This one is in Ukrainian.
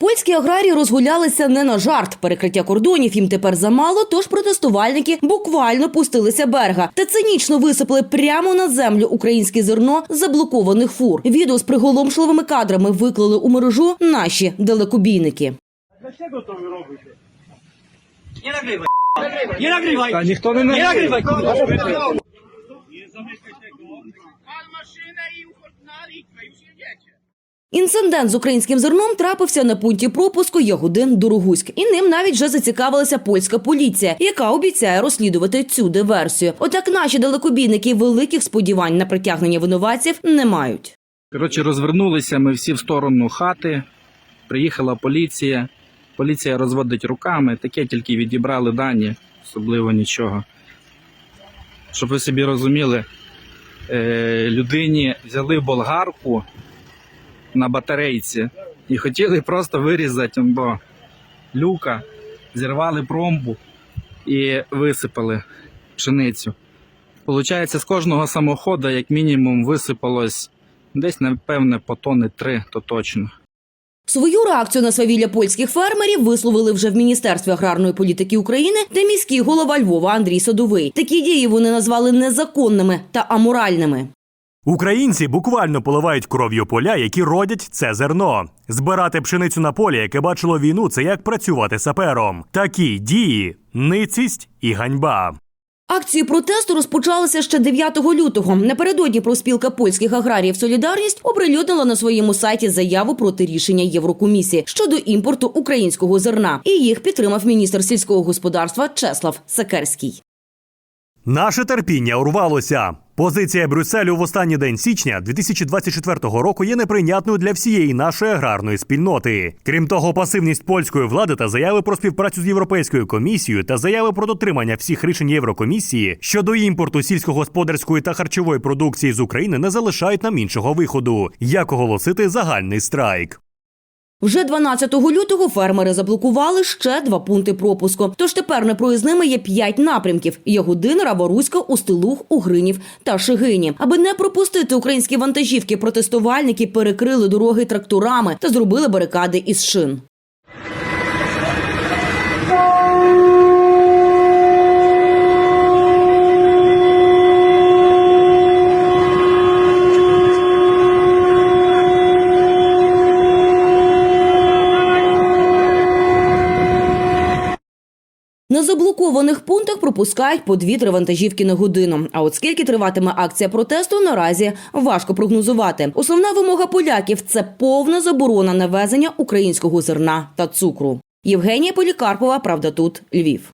Польські аграрії розгулялися не на жарт. Перекриття кордонів їм тепер замало, тож протестувальники буквально пустилися берега та цинічно висипали прямо на землю українське зерно з заблокованих фур. Відео з приголомшливими кадрами виклали у мережу наші далекобійники. Dlaczego to robicie? Nie nagrywaj. Nie nagrywaj. Та ніхто не nagrywaj. Інцидент з українським зерном трапився на пункті пропуску Ягодин Дорогуськ, і ним навіть вже зацікавилася польська поліція, яка обіцяє розслідувати цю диверсію. Однак наші далекобійники великих сподівань на притягнення винуватців не мають. Коротше, розвернулися ми всі в сторону хати. Приїхала поліція. Поліція розводить руками, таке тільки відібрали дані, особливо нічого. Щоб ви собі розуміли, е, людині взяли болгарку на батарейці і хотіли просто вирізати до люка, зірвали промбу і висипали пшеницю. Получається, з кожного самохода, як мінімум, висипалось Десь, напевне, по тони три, то точно. Свою реакцію на свавілля польських фермерів висловили вже в Міністерстві аграрної політики України та міський голова Львова Андрій Садовий. Такі дії вони назвали незаконними та аморальними. Українці буквально поливають кров'ю поля, які родять це зерно. Збирати пшеницю на полі, яке бачило війну, це як працювати сапером. Такі дії, ницість і ганьба. Акції протесту розпочалися ще 9 лютого. Напередодні профспілка польських аграріїв Солідарність оприлюднила на своєму сайті заяву проти рішення Єврокомісії щодо імпорту українського зерна. І їх підтримав міністр сільського господарства Чеслав Сакерський. Наше терпіння урвалося. Позиція Брюсселю в останній день січня 2024 року є неприйнятною для всієї нашої аграрної спільноти. Крім того, пасивність польської влади та заяви про співпрацю з Європейською комісією та заяви про дотримання всіх рішень Єврокомісії щодо імпорту сільськогосподарської та харчової продукції з України не залишають нам іншого виходу, як оголосити загальний страйк. Вже 12 лютого фермери заблокували ще два пункти пропуску. Тож тепер непроїзними є п'ять напрямків: Ягодин, Раворуська, Устилух, Угринів та Шигині. Аби не пропустити українські вантажівки, протестувальники перекрили дороги тракторами та зробили барикади із шин. На заблокованих пунктах пропускають по дві-три вантажівки на годину. А от скільки триватиме акція протесту, наразі важко прогнозувати. Основна вимога поляків це повна заборона на везення українського зерна та цукру. Євгенія Полікарпова, правда, тут Львів.